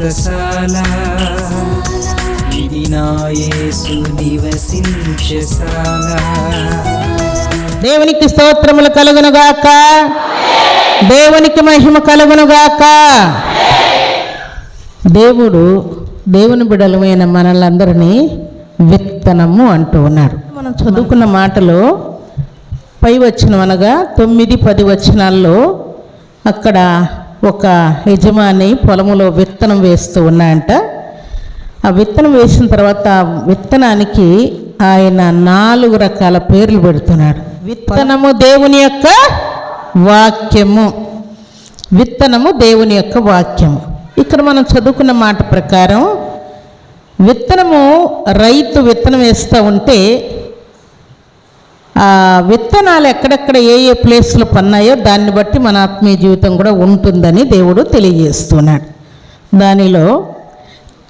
వ్రతశాల ఇది నా నివసించశాల దేవునికి స్తోత్రములు కలుగునుగాక. దేవునికి మహిమ కలుగునుగాక. దేవుడు దేవుని బిడలమైన మనలందరినీ విత్తనము అంటూ ఉన్నారు. మనం చదువుకున్న మాటలో పై వచ్చిన అనగా తొమ్మిది పది వచనాల్లో అక్కడ ఒక యజమాని పొలములో విత్తనం వేస్తూ ఉన్నాయంట ఆ విత్తనం వేసిన తర్వాత ఆ విత్తనానికి ఆయన నాలుగు రకాల పేర్లు పెడుతున్నాడు. విత్తనము దేవుని యొక్క వాక్యము. విత్తనము దేవుని యొక్క వాక్యము. ఇక్కడ మనం చదువుకున్న మాట ప్రకారం విత్తనము రైతు విత్తనం వేస్తూ ఉంటే విత్తనాలు ఎక్కడెక్కడ ఏ ఏ ప్లేస్లో పన్నాయో దాన్ని బట్టి మన ఆత్మీయ జీవితం కూడా ఉంటుందని దేవుడు తెలియజేస్తున్నాడు. దానిలో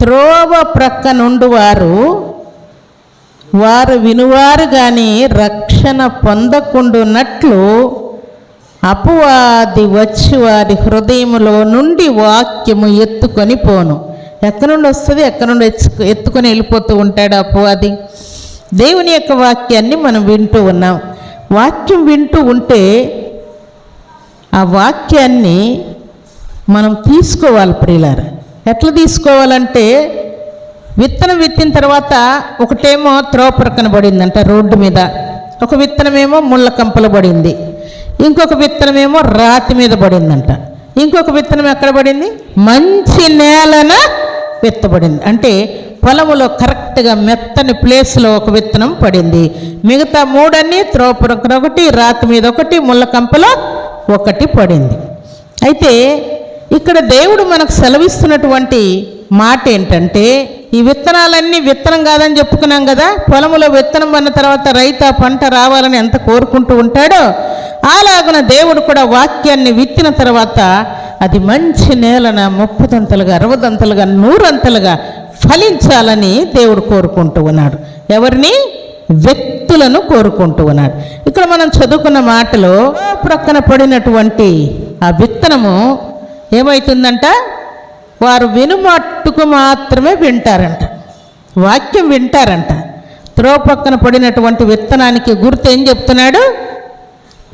త్రోవ ప్రక్క నుండి వారు వారు వినువారు కానీ రక్షణ పొందకుండున్నట్లు అపవాది వచ్చి వారి హృదయములో నుండి వాక్యము ఎత్తుకొని పోను. ఎక్కడి నుండి వస్తుంది? ఎక్కడి నుండి ఎత్తుకొని వెళ్ళిపోతూ ఉంటాడు అపవాది. దేవుని యొక్క వాక్యాన్ని మనం వింటూ ఉన్నాం. వాక్యం వింటూ ఉంటే ఆ వాక్యాన్ని మనం తీసుకోవాలి ప్రియులార. ఎట్లా తీసుకోవాలంటే విత్తనం విత్తిన తర్వాత ఒకటేమో త్రోపరకన పడిందంట రోడ్డు మీద. ఒక విత్తనమేమో ముళ్ళ కంపలు పడింది. ఇంకొక విత్తనమేమో రాతి మీద పడిందంట. ఇంకొక విత్తనం ఎక్కడ పడింది? మంచి నేలన విత్తబడింది. అంటే పొలములో కరెక్ట్గా మెత్తని ప్లేస్లో ఒక విత్తనం పడింది. మిగతా మూడన్నీ త్రోపరకన ఒకటి రాతి మీద ఒకటి ముళ్ళకంపలో ఒకటి పడింది. అయితే ఇక్కడ దేవుడు మనకు సెలవిస్తున్నటువంటి మాట ఏంటంటే ఈ విత్తనాలన్నీ విత్తనం కాదని చెప్పుకున్నాం కదా పొలంలో విత్తనం అన్న తర్వాత రైతు ఆ పంట రావాలని ఎంత కోరుకుంటూ ఉంటాడో అలాగున దేవుడు కూడా వాక్యాన్ని విత్తిన తర్వాత అది మంచి నేలన ముప్పదంతలుగా అరవదంతలుగా నూరంతలుగా ఫలించాలని దేవుడు కోరుకుంటూ ఉన్నాడు. ఎవరిని? వ్యక్తులను కోరుకుంటూ ఉన్నాడు. ఇక్కడ మనం చదువుకున్న మాటలో ప్రక్కన పడినటువంటి ఆ విత్తనము ఏమవుతుందంట వారు వినుమట్టుకు మాత్రమే వింటారంట. వాక్యం వింటారంట. త్రో పక్కన పడినటువంటి విత్తనానికి గుర్తు ఏం చెప్తున్నాడు?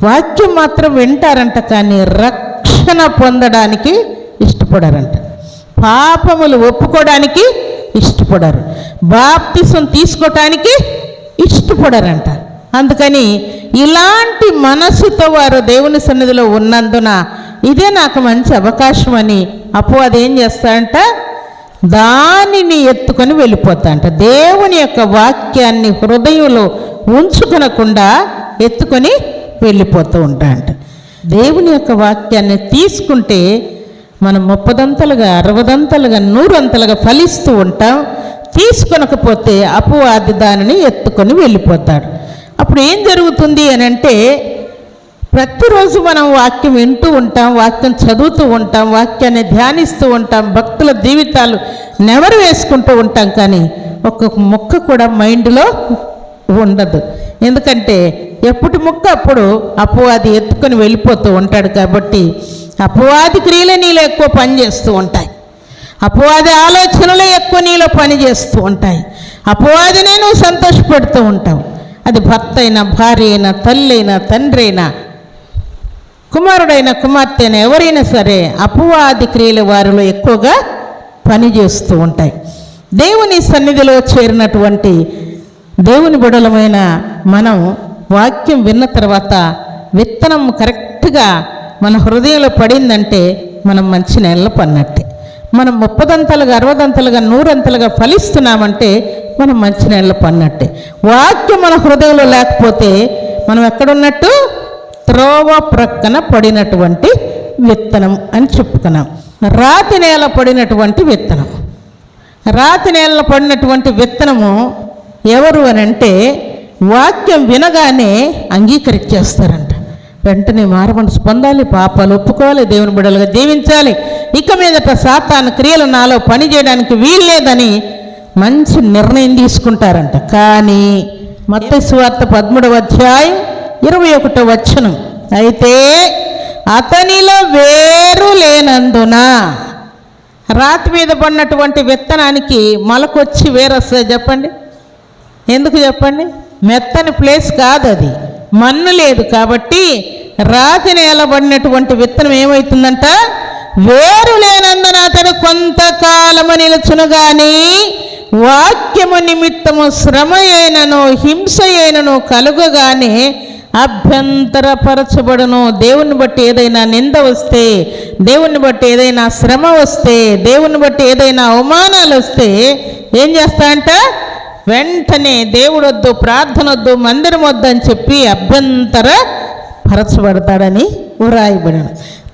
వాక్యం మాత్రం వింటారంట కానీ రక్షణ పొందడానికి ఇష్టపడారంట. పాపములు ఒప్పుకోవడానికి ఇష్టపడరు. బాప్తిసం తీసుకోవటానికి ఇష్టపడరంట. అందుకని ఇలాంటి మనసుతో వారు దేవుని సన్నిధిలో ఉన్నందున ఇదే నాకు మంచి అవకాశం అని అప్పు అదేం చేస్తాడంట? దానిని ఎత్తుకొని వెళ్ళిపోతాడంట. దేవుని యొక్క వాక్యాన్ని హృదయంలో ఉంచుకొనకుండా ఎత్తుకొని వెళ్ళిపోతూ ఉంటాడంట. దేవుని యొక్క వాక్యాన్ని తీసుకుంటే మనం ముప్పదంతలుగా అరవదంతలుగా నూరంతలుగా ఫలిస్తూ ఉంటాం. తీసుకొనకపోతే అపవాది దానిని ఎత్తుకొని వెళ్ళిపోతాడు. అప్పుడు ఏం జరుగుతుంది అని అంటే ప్రతిరోజు మనం వాక్యం వింటూ ఉంటాం వాక్యం చదువుతూ ఉంటాం వాక్యాన్ని ధ్యానిస్తూ ఉంటాం భక్తుల జీవితాలు నెవరు వేసుకుంటూ ఉంటాం కానీ ఒక్కొక్క ముక్క కూడా మైండ్లో ఉండదు. ఎందుకంటే ఎప్పటి ముక్క అప్పుడు అపవాది ఎత్తుకొని వెళ్ళిపోతూ ఉంటాడు కాబట్టి అపవాది క్రియలే నీలో ఎక్కువ పనిచేస్తూ ఉంటాయి. అపవాది ఆలోచనలే ఎక్కువ నీలో పనిచేస్తూ ఉంటాయి. అపవాదినే నువ్వు సంతోషపెడుతూ ఉంటావు. అది భర్త అయినా భార్య అయినా తల్లి అయినా తండ్రి అయినా కుమారుడైన కుమార్తె అయినా ఎవరైనా సరే అపవాది క్రియలు వారిలో ఎక్కువగా పనిచేస్తూ ఉంటాయి. దేవుని సన్నిధిలో చేరినటువంటి దేవుని బుడలమైన మనం వాక్యం విన్న తర్వాత విత్తనం కరెక్ట్గా మన హృదయంలో పడిందంటే మనం మంచి నెలలో పన్నట్టే మనం ముప్పదంతలుగా అరవదంతలుగా నూరంతలుగా ఫలిస్తున్నామంటే మనం మంచి నెలలో పన్నట్టే వాక్యం మన హృదయంలో లేకపోతే మనం ఎక్కడున్నట్టు? త్రోవ ప్రక్కన పడినటువంటి విత్తనం అని చెప్పుకున్నాం. రాతి నేల పడినటువంటి విత్తనం. రాతి నేలలో పడినటువంటి విత్తనము ఎవరు అని అంటే వాక్యం వినగానే అంగీకరించేస్తారంట వెంటనే మారమనసు పొందాలి పాపాలు ఒప్పుకోవాలి దేవుని బిడలుగా జీవించాలి. ఇక మీదట సాతాను క్రియలు నాలో పని చేయడానికి వీల్లేదని మంచి నిర్ణయం తీసుకుంటారంట. కానీ మత్త సువార్త పదమూడవ అధ్యాయం ఇరవై ఒకటో వచ్చనం అయితే అతనిలో వేరు లేనందున రాతి మీద పడినటువంటి విత్తనానికి మొలకొచ్చి వేరొస్తుంది చెప్పండి. ఎందుకు చెప్పండి? మెత్తని ప్లేస్ కాదు అది మన్ను లేదు కాబట్టి రాతి నేలబడినటువంటి విత్తనం ఏమవుతుందంట వేరు లేనందున అతడు కొంతకాలము నిలుచును గాని వాక్యము నిమిత్తము శ్రమ అయినను హింస అయినను కలుగగానే అభ్యంతరపరచబడును. దేవుని బట్టి ఏదైనా నింద వస్తే దేవుని బట్టి ఏదైనా శ్రమ వస్తే దేవుని బట్టి ఏదైనా అవమానాలు వస్తే ఏం చేస్తాయంట? వెంటనే దేవుడొద్దు ప్రార్థన వద్దు మందిరం వద్దు అని చెప్పి అభ్యంతర పరచబడతాడని వ్రాయబడిన.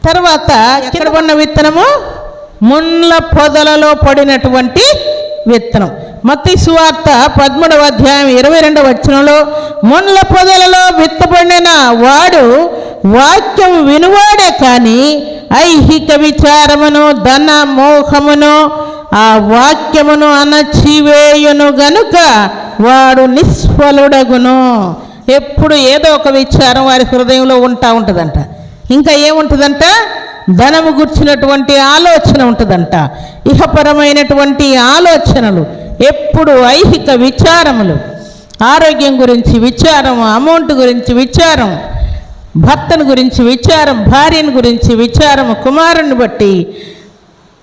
తర్వాత ఎక్కడ? పడిన విత్తనము? ముళ్ళ పొదలలో పడినటువంటి విత్తనం. మత్తి సువార్త పదమూడవ అధ్యాయం ఇరవై రెండవ వచనంలో ముళ్ళ పొదలలో విత్తబడిన వాడు వాక్యం వినువాడే కానీ ఐహిక విచారమును ధన మోహమును ఆ వాక్యమును అణచివేయును గనుక వాడు నిస్ఫలుడగును ఎప్పుడు ఏదో ఒక విచారం వారి హృదయంలో ఉంటా ఉంటుందంట. ఇంకా ఏముంటుందంట? ధనము గుర్చినటువంటి ఆలోచన ఉంటుందంట. ఇహపరమైనటువంటి ఆలోచనలు ఎప్పుడు ఐహిక విచారములు ఆరోగ్యం గురించి విచారం అమౌంట్ గురించి విచారం భర్తను గురించి విచారం భార్యను గురించి విచారం కుమారుని బట్టి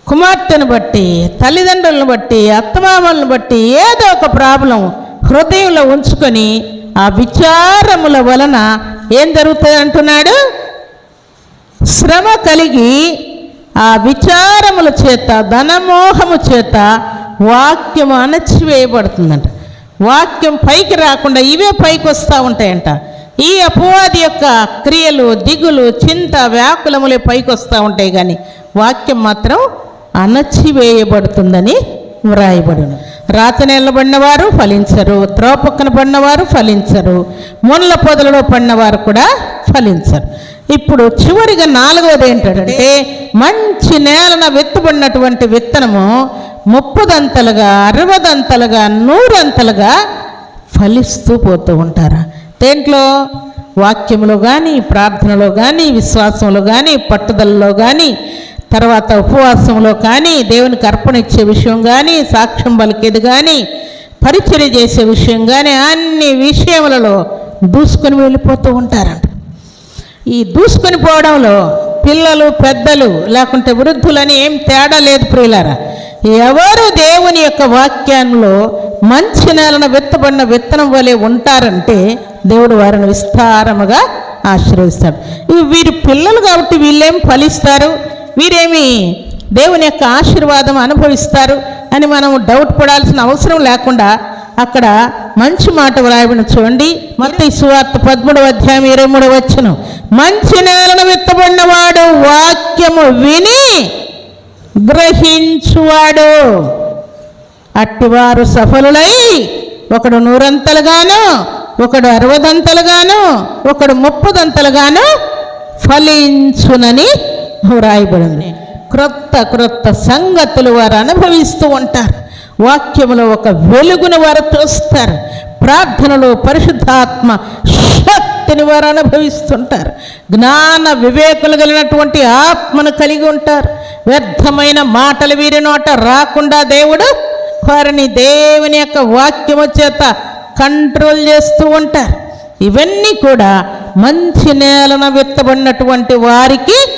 కుమార్తెను బట్టి తల్లిదండ్రులను బట్టి అత్తమామలను బట్టి ఏదో ఒక ప్రాబ్లం హృదయంలో ఉంచుకొని ఆ విచారముల వలన ఏం జరుగుతుంది అంటున్నాడు? శ్రమ కలిగి ఆ విచారముల చేత ధనమోహము చేత వాక్యం అణచివేయబడుతుందంట. వాక్యం పైకి రాకుండా ఇవే పైకి వస్తూ ఉంటాయంట. ఈ అపవాది యొక్క క్రియలు దిగులు చింత వ్యాకులములే పైకి వస్తూ ఉంటాయి కానీ వాక్యం మాత్రం అణచివేయబడుతుందని వ్రాయబడును. రాత నిలబడినవారు ఫలించరు త్రోపక్కన పడినవారు ఫలించరు ముళ్ళ పొదలలో పడినవారు కూడా ఫలించరు. ఇప్పుడు చివరిగా నాలుగవది ఏంటంటే మంచి నేలన విత్తబడినటువంటి విత్తనము ముప్పదంతలుగా అరవదంతలుగా నూరంతలుగా ఫలిస్తూ పోతూ ఉంటారు. దేంట్లో? వాక్యంలో కానీ ప్రార్థనలో కానీ విశ్వాసంలో కానీ పట్టుదలలో కానీ తర్వాత ఉపవాసంలో కానీ దేవునికి అర్పణ ఇచ్చే విషయం కానీ సాక్ష్యం పలికేది కానీ పరిచర్య చేసే విషయం కానీ అన్ని విషయములలో దూసుకొని వెళ్ళిపోతూ ఉంటారంట. ఈ దూసుకొని పోవడంలో పిల్లలు పెద్దలు లేకుంటే వృద్ధులని ఏం తేడా లేదు ప్రియులారా. ఎవరు దేవుని యొక్క వాక్యంలో మంచి నేలను విత్తబడిన విత్తనం వలె ఉంటారంటే దేవుడు వారిని విస్తారముగా ఆశీర్వదిస్తాడు. ఇవి వీరి పిల్లలు కాబట్టి వీళ్ళేం ఫలిస్తారు? వీరేమి దేవుని యొక్క ఆశీర్వాదం అనుభవిస్తారు అని మనం డౌట్ పడాల్సిన అవసరం లేకుండా అక్కడ మంచి మాట వ్రాయబడిన చూడండి. మత్తయి సువార్త పదమూడవ అధ్యాయం ఇరవై మూడవ వచ్చును మంచి నేలను విత్తబడినవాడు వాక్యము విని గ్రహించువాడు. అట్టివారు సఫలులై ఒకడు నూరంతలుగాను ఒకడు అరవదంతలుగాను ఒకడు ముప్పదంతలుగాను ఫలించునని వ్రాయబడింది. క్రొత్త క్రొత్త సంగతులు వారు అనుభవిస్తూ ఉంటారు. వాక్యములో ఒక వెలుగును వారు చూస్తారు. ప్రార్థనలో పరిశుద్ధాత్మ శక్తిని వారు అనుభవిస్తుంటారు. జ్ఞాన వివేకులు కలిగినటువంటి ఆత్మను కలిగి ఉంటారు. వ్యర్థమైన మాటలు వీరి నోట రాకుండా దేవుడు వారిని దేవుని యొక్క వాక్యము చేత కంట్రోల్ చేస్తూ ఉంటారు. ఇవన్నీ కూడా మంచి నేలన విత్తబడినటువంటి వారికి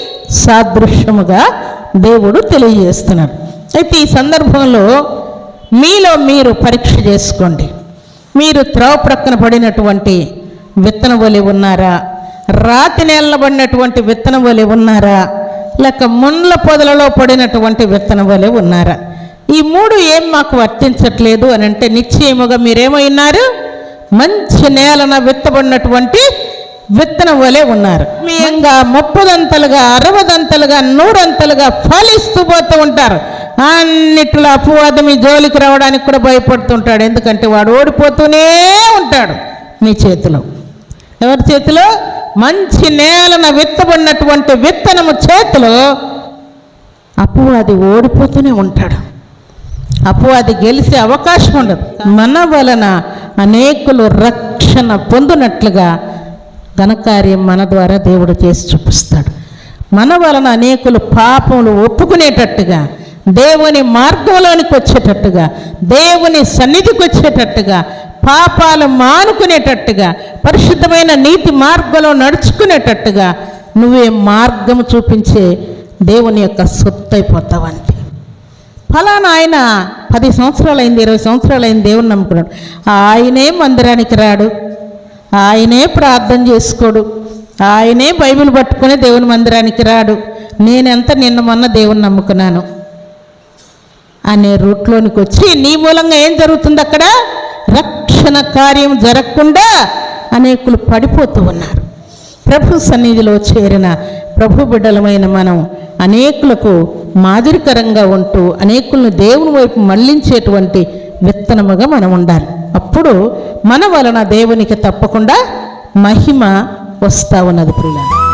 సాదృశ్యముగా దేవుడు తెలియజేస్తున్నాడు. అయితే ఈ సందర్భంలో మీలో మీరు పరీక్ష చేసుకోండి. మీరు త్రోవ ప్రక్కన పడినటువంటి విత్తన వలె ఉన్నారా? రాతి నేలబడినటువంటి విత్తనం వలె ఉన్నారా? లేక ముండ్ల పొదలలో పడినటువంటి విత్తన వలె ఉన్నారా? ఈ మూడు ఏం మాకు వర్తించట్లేదు అని అంటే నిశ్చయముగా మీరేమైనారు మంచి నేలన విత్తబడినటువంటి విత్తనం వలె ఉన్నారు. మీయంగా ముప్పదంతలుగా అరవదంతలుగా నూరంతలుగా ఫలిస్తూ పోతూ ఉంటారు. అన్నిట్లో అపవాదం మీ జోలికి రావడానికి కూడా భయపడుతుంటాడు. ఎందుకంటే వాడు ఓడిపోతూనే ఉంటాడు మీ చేతిలో. ఎవరి చేతిలో? మంచి నేలన విత్తబడినటువంటి విత్తనము చేతిలో అపవాది ఓడిపోతూనే ఉంటాడు. అపవాది గెలిచే అవకాశం ఉండదు. మన వలన అనేకులు రక్షణ పొందినట్లుగా ఘనకార్యం మన ద్వారా దేవుడు చేసి చూపిస్తాడు. మన వలన అనేకులు పాపములు ఒప్పుకునేటట్టుగా దేవుని మార్గంలోనికి వచ్చేటట్టుగా దేవుని సన్నిధికి వచ్చేటట్టుగా పాపాలు మానుకునేటట్టుగా పరిశుద్ధమైన నీతి మార్గంలో నడుచుకునేటట్టుగా నువ్వే మార్గం చూపించే దేవుని యొక్క సొత్తు అయిపోతావంతే ఫలానా ఆయన పది సంవత్సరాలు అయింది ఇరవై సంవత్సరాలు అయింది దేవుని నమ్ముకున్నాడు. ఆయనే మందిరానికి రాడు. ఆయనే ప్రార్థన చేసుకోడు. ఆయనే బైబిల్ పట్టుకుని దేవుని మందిరానికి రాడు. నేనెంత నిన్న మొన్న దేవుని నమ్ముకున్నాను. అనే రూట్లోనికి వచ్చి నీ మూలంగా ఏం జరుగుతుంది అక్కడ? రక్షణ కార్యం జరగకుండా అనేకులు పడిపోతూ ఉన్నారు. ప్రభు సన్నిధిలో చేరిన ప్రభు బిడ్డలమైన మనం అనేకులకు మాదిరికరంగా ఉంటూ అనేకులను దేవుని వైపు మళ్ళించేటువంటి విత్తనముగా మనం ఉండాలి. అప్పుడు మన వలన దేవునికి తప్పకుండా మహిమ వస్తా ఉన్నది ప్రియుల